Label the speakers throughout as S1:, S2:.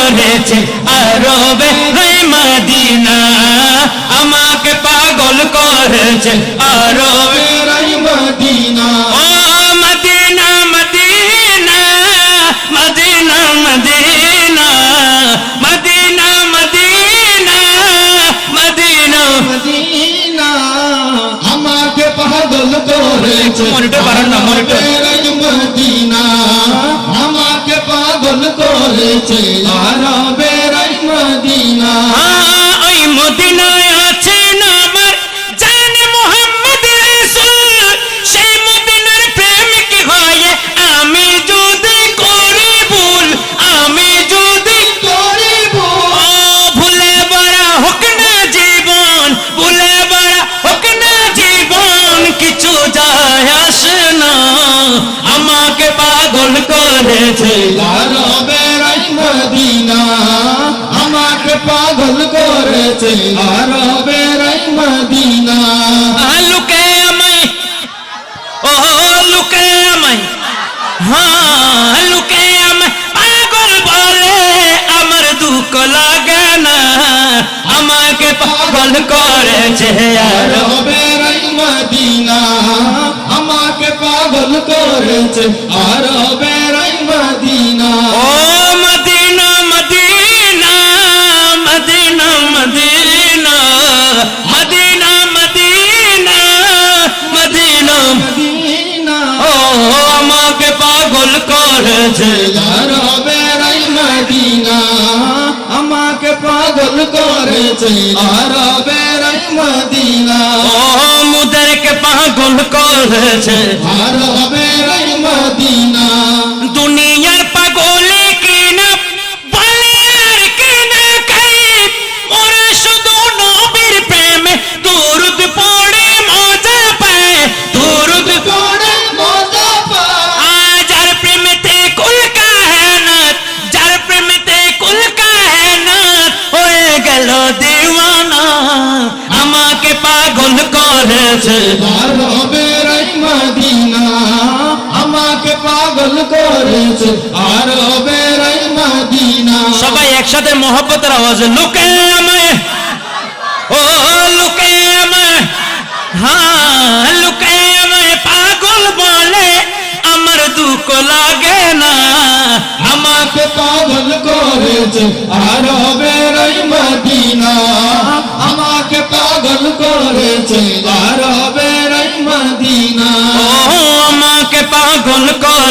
S1: করেছে আরবে মদিনা। আমাকে পাগল করেছে আরবে।
S2: মদিনা
S1: ও Medina Medina Medina Medina. Medina Medina Medina.
S2: Medina আমাকে পাগল করেছে
S1: মনিটর বাড়ান না, মনিটর।
S2: করেছে আরবের মদিনা।
S1: ওই মদিনায় আছেন আমার জান মোহাম্মদ রাসূল সেই মদিনার প্রেমিক হয়ে আমি যদি করি ভুল, আমি যদি
S2: করিব
S1: ও, ভুলে বড়া হোক না জীবন, ভুলে বড়া হোক না জীবন, কিছু যায় আসে না। আমাকে পাগল করেছে
S2: করেছে আরবের মদিনা।
S1: লুকে আমায়। ও লুকে আমায়। হ্যাঁ লুকে আমায়। পাগল বলে আমার দুঃখ লাগে না। আমাকে পাগল করেছে আর
S2: আরবের মদিনা। আমাকে পাগল করেছে আরবের মদিনা।
S1: পাগল করেছে
S2: আরবের মদিনা।
S1: ও মুদেরকে পাগল করেছে।
S2: আরবের মদিনা।
S1: দুনিয়ার
S2: মদিনা। আমাকে পাগল করেছে। আরবের মদিনা।
S1: সবাই একসাথে মহব্বতের আওয়াজে লুকে আমায় ও লুকে আমায় হ্যাঁ লুকে আমায় পাগল বলে আমার দুঃখ লাগে না।
S2: আমাকে পাগল করেছে। আরবের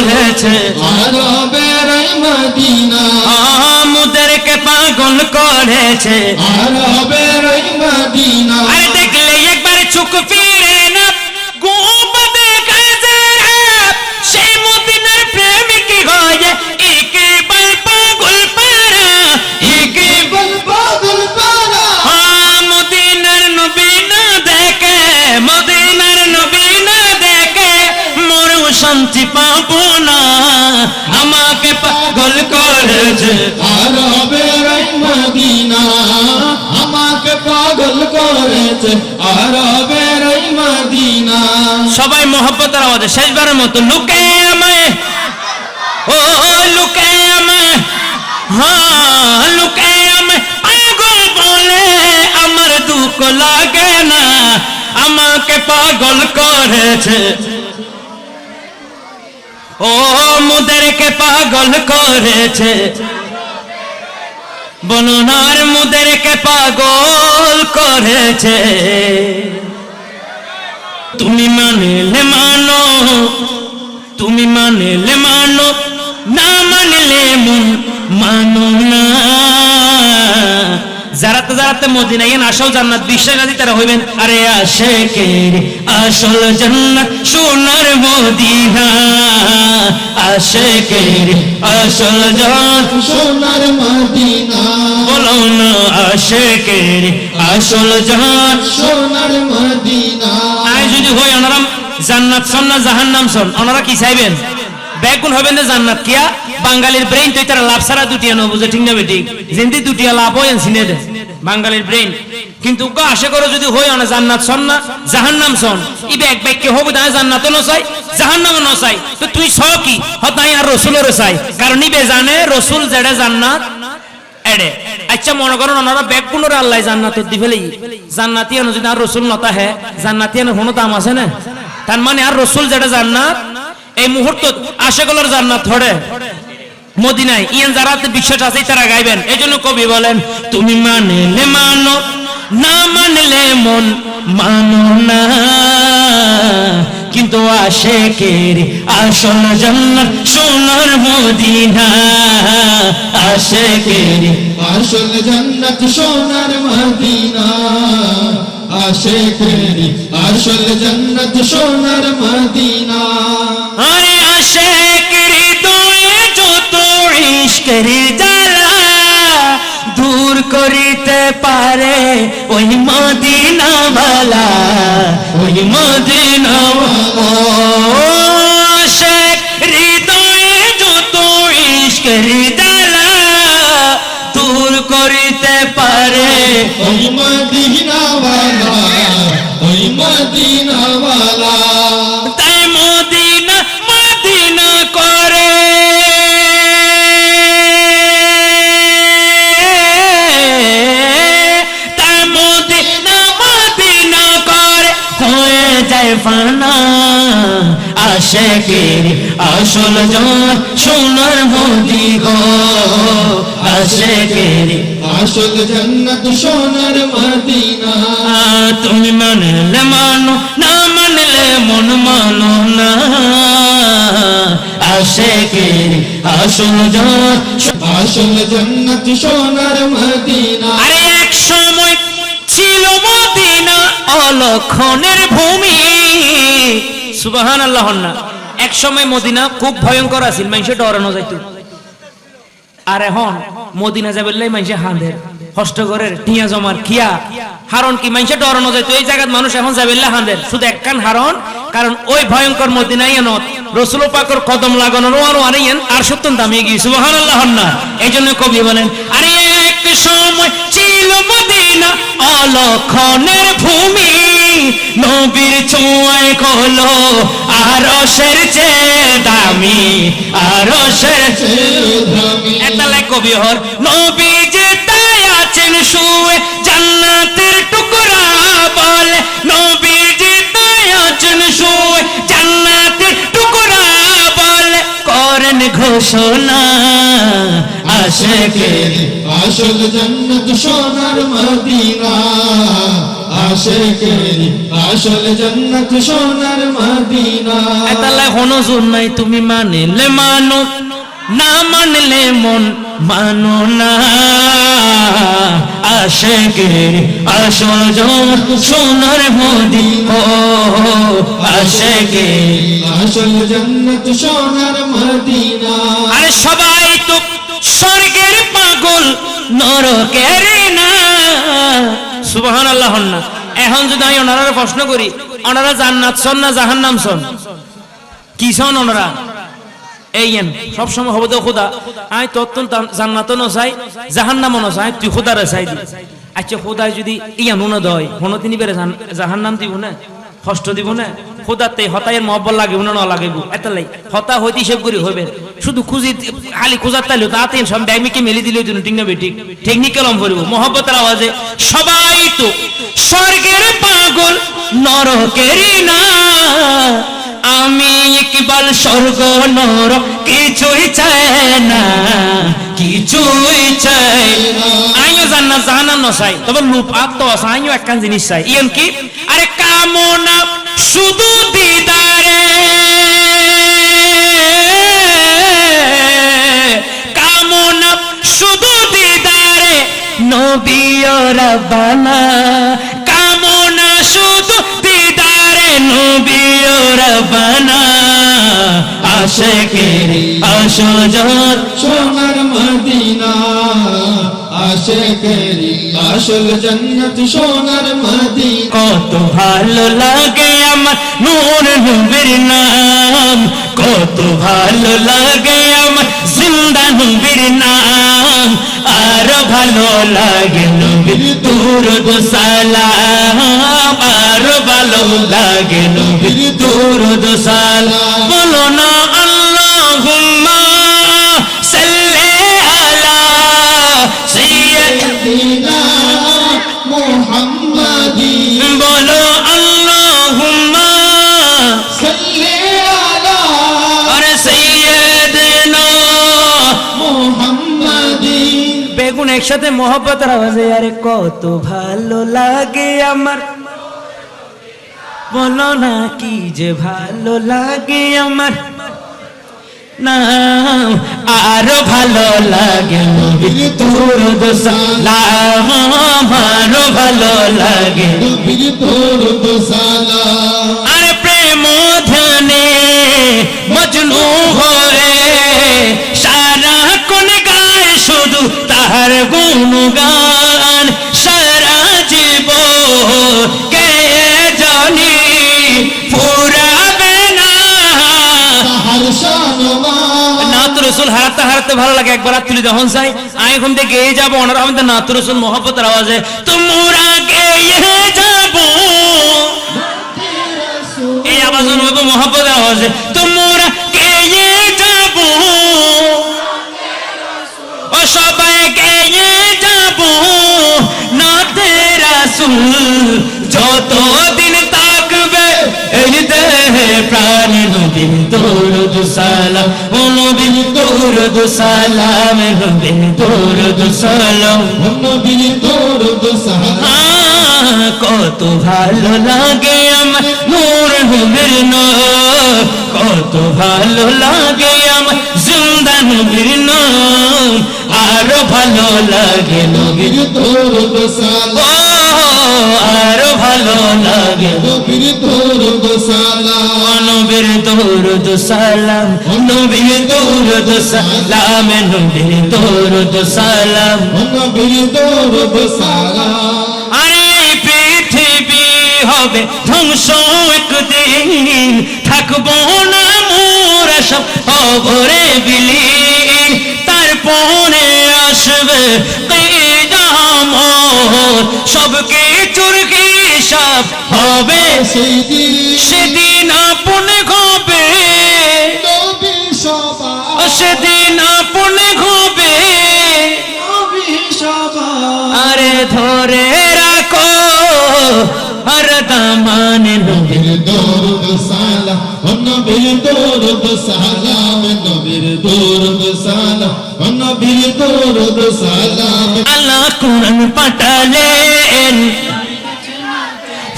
S2: করেছে আরবের মদিনা।
S1: মুদেরকে পাগল করেছে।
S2: আরবের মদিনা।
S1: আরে দেখলে একবার চোখ শান্তি পাবো না। আমাকে পাগল করেছে
S2: আরবের মদিনা। আমাকে পাগল করেছে আরবের মদিনা।
S1: সবাই মহব্বতের আওয়াজে, শেষবারের মতো লুকে আমায়। ও, লুকে আমায়। হ্যাঁ লুকে আমায়। পাগল বলে আমার দুঃখ লাগে না। আমাকে পাগল করেছে ও মুদেরকে পাগল করেছে। বননার মুদেরকে পাগল করেছে। তুমি মানলে মানো, তুমি মানলে মানো, না মানলে মন মানো না। যারাতে যারাতে মদিনা ইয়েন আসল জান্নাত বিশ্বাস তারা হইবেন। আরে আসে কে আসল জান্নাত সোনার মদিনা। আসে কে আসল জান্নাত
S2: সোনার মদিনা।
S1: বলো না আসে কে আসল জান্নাত
S2: সোনার মদিনা।
S1: আই যদি হয় ওনারা জান্নাত সন জাহান্নাম সন। ওনারা কি চাইবেন? বেগুন হবে না জান্নাত, কিয়া? বাঙালির ব্রেইন তো তারা লাভ সারা দুটিয়া ন বুঝে, ঠিক না বেঠিক যেমনি দুটিয়া লাভ হয় সিনে দে। বাঙালির ব্রেইন কিন্তু গো, আশা করো যদি হয় না জান্নাত সন না, জাহান্নাম সন। ইবে এক বাক্য হবে না জান্নাত ন চাই জাহান্নাম ন চাই তো তুই ছ কি? হতাই আর রসুলের চাই কারণ ইবে জানে, রসুল যেটা জান্নাত, এডে। আচ্ছা মনে করেন ওনারা ব্যাগ পুনরে আল্লাহ জান্নাত দি ফেলেই জান্নাতি যদি আর রসুল নতা হে জান্নাতি কোনো দাম আছে না? তার মানে আর রসুল যেটা জান্নাত এই মুহূর্ত আশেকলের জান্নাত ধরে। মদিনায় ইয়ান যারা বিশ্বাস আছে, তারা গাইবেন। এই জন্য কবি বলেন, তুমি মানলে মানো, না মানলে মন মানো না। কিন্তু আশেকের আসল জান্নাত সোনার মদিনা। আশেকের
S2: আসল জন্নত সোনার মদিনা। আশেকেরি আসল জন্নত সোনার মদিনা।
S1: আরে আশেকের হৃদয়ে যত ইশকেরি জ্বালা দূর করিতে পারে ওই মদিনা বালা ওই মদিনা রে।
S2: ওই মদিনাওয়ালা ওই মদিনাওয়ালা।
S1: তাই মদিনা করে। তাই আসল জন সোনার মোদি গো আশেকের
S2: আসল জন্নত সোনার মদিনা।
S1: তুমি মানলে মানো না মানলে মন মানো না। আশেকের আসল জন
S2: আসল জন্নত সোনার মদিনা।
S1: আরে এক সময় ছিল মদিনা অলক্ষণের ভূমি। সুবাহান আল্লাহ না এক সময় মদিনা খুব ভয়ঙ্কর আছিল মানুষে ডরানো যাইত। আর এখন মদিনা যাবে মানুষে হাঁদের হস্তগরের টিয়া জমার খিয়া। হারণ কি মানুষে ডরানো যাইতো এই জায়গাত মানুষ এখন যাবে হাঁদের শুধু একখান হারণ, কারণ ওই ভয়ঙ্কর মদিনাই এনত রসুল পাকর কদম লাগানোর আরও আর সত্যন আল্লাহ না। এই জন্য কবি বলেন, আরে এক সময় ছিল মদিনা অলক্ষণের ভূমি, নবীর ছোঁয়ায় কলো আরশের চেয়ে দামি, আরশের লাইক কবি হর নবী যে তাই আছেন শুয়ে জান্নাতের টুকরা বলে। নবী যে তাই আছেন শুয়ে জান্নাতের টুকরা বলে। করেন ঘোষণা আশেকের
S2: আসল জন্নত সোনার মদিনা। আশেকেরি আসল জন্নত সোনার মদিনা।
S1: নাই তুমি মানলে মানো না মানলে মন। মানো না আশেকের আসল সোনার মোদি। ও আশেকের
S2: আসল জন্নত সোনার মদিনা।
S1: আরে সবাই তো স্বর্গের পাগল নরকের না। সুবহান আল্লাহ না এখন যদি আমি ওনারা প্রশ্ন করি ওনারা জান্নাত সন না জাহান্নাম সন? কি সন ওনারা? এই এন, সবসময় হবে তো খুদা। আই তত্ত্ব জান্নাত ন চাই জাহান্নাম ন চাই তুই খুদারে চাই দি। আচ্ছা খুদাই যদি ইয়ান ন দয় হন তিনি বেড়ে জাহান্নাম দিব না, কষ্ট দিব না। খুদাতে হতাইয়ের মহব্বত লাগিব না ন লাগিব এটা লাই, হতা হইতে হিসেব করি হইবে। শুধু খুঁজি খালি খুঁজার তাইলে তাতে সব ব্যাগমিকে মেলি দিলে তুমি ঠিক না বেঠিক টেকনিক্যাল অম করিব। মহব্বতের আওয়াজে, সবাই তো স্বর্গের পাগল, নরকেরই না। আমি ইকবাল স্বর্গ নর, কিছুই চাই না, কিছুই চাই আইও জান্না জাহান্নাম নসাই তবে লুপ আত্ম আছে আইও একখান জিনিস চাই। ইয়েন কি? আরে কামনা, শুধু দিদারে। কামনা, শুধু দিদারে। নবী রব্বানা, কামনা, শুধু কত ভালো লাগে আমার নূর নবীর নাম, কত ভালো লাগে আমার জিন্দা নবীর নাম। আর ভালো লাগে নবীর দুরুদ সালাম, আর ভালো লাগে লাগে নবীর দুরুদ সালাম বলো না বেগুন একসাথে মহব্বতের আওয়াজে, আরে কত ভালো লাগে আমার। বলো না কি যে ভালো লাগে আমার? আরও ভালো লাগে নবীর দরুদ সালাম আরও ভালো লাগে।
S2: নবীর দরুদ সালাম।
S1: আরে প্রেম ধ্যানে মজনু হয়ে সারা কোন গায় শুধু তাহার গুণগান হারাতে ভালো লাগে, একবার তুলি যখন চাই। আমি এখন থেকে গেয়ে যাব আমাদের নাত রসুল মহব্বতের আওয়াজে, তোমরা এই আওয়াজ অনুভব মহব্বতের আওয়াজে, তোমরা সবাই এই দেহে সালাম, ও নবীর দরুদ সালাম কত ভালো লাগে আমার নূর নবীর কত ভালো লাগে আমার জিন্দা নবীর আরও ভালো লাগে নবীর
S2: দরুদ সালাম।
S1: আরও ভালো লাগে।
S2: নবীর দরুদ সালাম।
S1: নবীর দরুদ সালাম। নবীর দরুদ সালাম। নবীর দরুদ সালাম।
S2: নবীর দরুদ সালাম।
S1: আরে পৃথিবী হবে ধ্বংস একদিন। থাকব না মোরা সব খবরে বিলীন। তারপরে আসবে সব কিছুর হিসাব হবে। সেদিন আপন হবে সেদিন আপন হবে আরে ধরে রাখো আর দামান নবীর
S2: সালাম। ও নবীর দরুদ সালাম, নবীর ও নবীর
S1: আল্লাহ কোরআন পাঠালেন।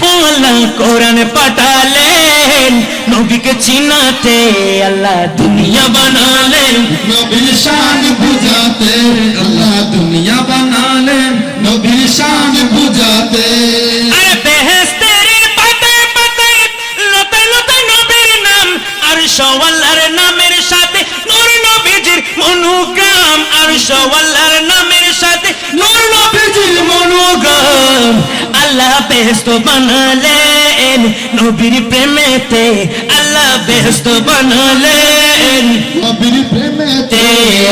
S1: আল্লাহ কোরআন পাঠালেন। নবীকে চিনাতে আল্লাহ দুনিয়া বানালেন।
S2: নবীর শান বুঝাতে আল্লাহ দুনিয়া বানালেন। নবীর শান বুঝাতে।
S1: আরে নবীর নাম আর নামের সাথে নূর নবীজির মনোগ্রাম। আর সওয়াল্লার নামের সাথে নূর মনোগ্রাম আল্লাহ বেহেস্ত বানালেন। নবীর প্রেমেতে আল্লাহ বেহেস্ত বানালেন।
S2: নবীর প্রেমেতে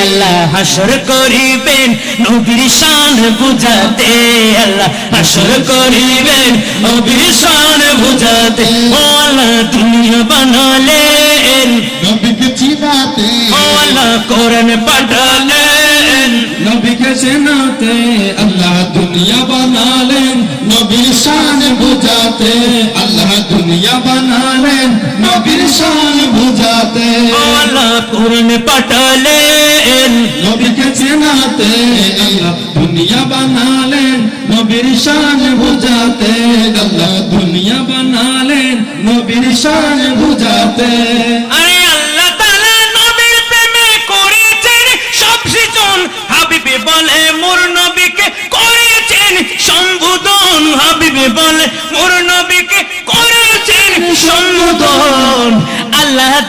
S1: আল্লাহ হাসর করিবেন নবীর শান বুঝাতে আল্লাহ হাসর করিবেন নবীর শান বুঝাতে ও আল্লাহ দুনিয়া বানালেন।
S2: নবীকে চিনাতে
S1: ও আল্লাহ কোরআন পাঠালেন।
S2: চেনাতে আল্লাহ দুনিয়া বানালেন নবীর শান বুঝাতে। আল্লাহ দুনিয়া বানালেন নবীর শান বুঝাতে।
S1: আল্লাহ কোরআন পাঠালেন।
S2: নবীকে চেনাতে আল্লাহ দুনিয়া বানালেন নবীর শান বুঝাতে। আল্লাহ দুনিয়া বানালেন নবীর শান বুঝাতে।
S1: আরে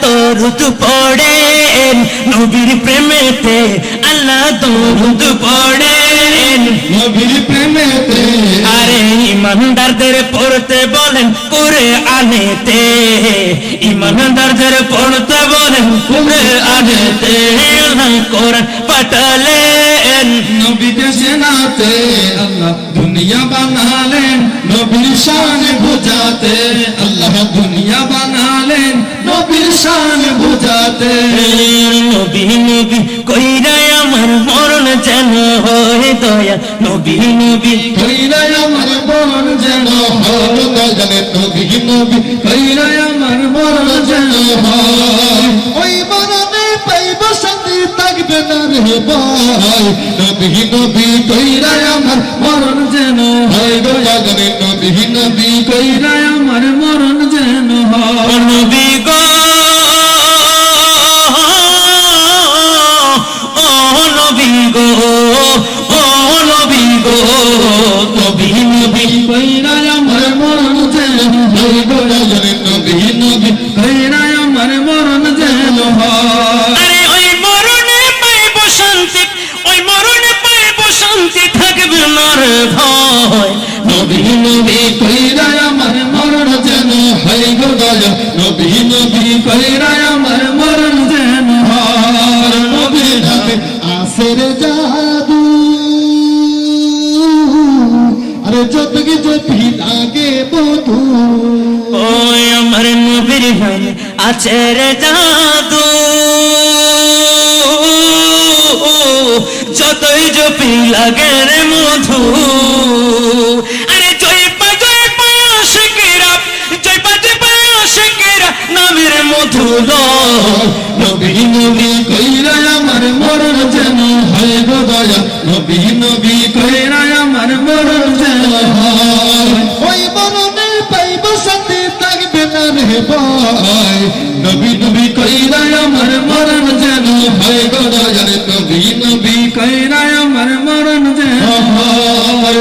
S1: দরুদ পড়েন। নবীর প্রেমেতে আল্লাহ দরুদ পড়েন।
S2: নবীর প্রেমেতে।
S1: আরে ইমানদারদের পড়তে বলেন করে আনেতে ইমানদারদের পড়তে বলেন করে আনেতে কোরআন পাঠালেন।
S2: নবীকে আল্লাহ দুনিয়া বানালেন। নবীর শান বুঝাতে আল্লাহ দুনিয়া বানালেন। নবীর শান বুঝাতে।
S1: নবী নবী কইরা আমার মরণ যেন হয় দয়া। নবী নবী
S2: আমার মন যেন হল জানে নবী নবী আমার মন যেন হয়। ওই মরণে পাইব শান্তি থাকবে না রে ভাই নবী নবী আমার মরণ যেন হয় জাগরে নবী নবী আমার মরণ
S1: নবী নবী
S2: কইরা আমার মরণ যেন হয় গো দয়া। নবী নবী কইরা আমার মরণ যেন হয়। নবী নবী, আসের জাদু। আরে যত কিছু লাগে বধু।
S1: ওই আমার নবীর ভাই আছে রে জাদু। যতই জপি লাগে রে মধু। লয়
S2: নবী নবী কইরা আমার মরণ যেন হয় গো দয়া নবী নবী কইরা আমার মরণ যেন হয় ওই মরণে পাইব শান্তি থাকবে না রে ভাই নবী নবী কইরা আমার মরণ যেন হয় গো দয়া নবী নবী কইরা আমার মরণ যেন হয়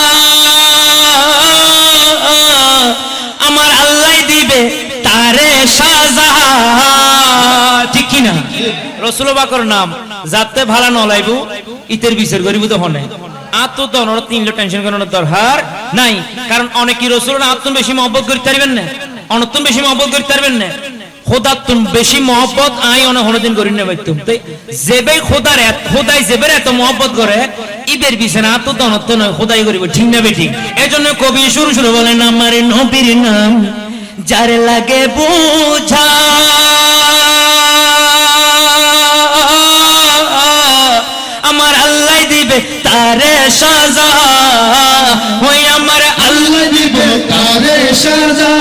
S1: রসুল বাকর নাম, যাতে ভালা নলাইবু ইতের বিচার করিব তো আত্ম তো তিনলো টেনশন দরকার নাই। কারণ রসুল আত্ম বেশি মহব্বত করতে পারবেন না। অনত্তম বেশি মহব্বত করতে পারবেন না। খোদার তুম বেশি মহব্বত আই করি তাই খোদার খোদাই এত মহব্বত করে বিছানা আত্ম দনত্ব নয়, খোদাই করিব। ঠিক কবি শুরু শুরু বলেন, আমার নবীর নাম যার লাগে বোঝা সাজা ওই আমার আল্লাহ
S2: দিবে তারে সাজা।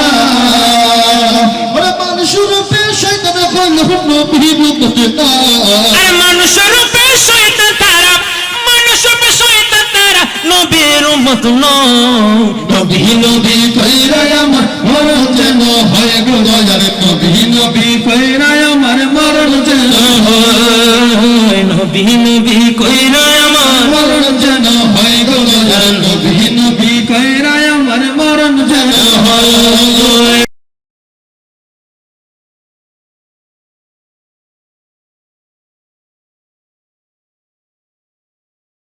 S2: ওরে মানুষ রূপে শয়তান হল নবী নবী
S1: আর মানুষ রূপে শয়তান তারা মানুষ রূপে শয়তান তারা নবীর নয়।
S2: নবী নবী কইরা আমার মরণ যেন হয় গো দয়ার নবী নবী কইরা আমার মরণ যেন হয়।
S1: নবী নবী কই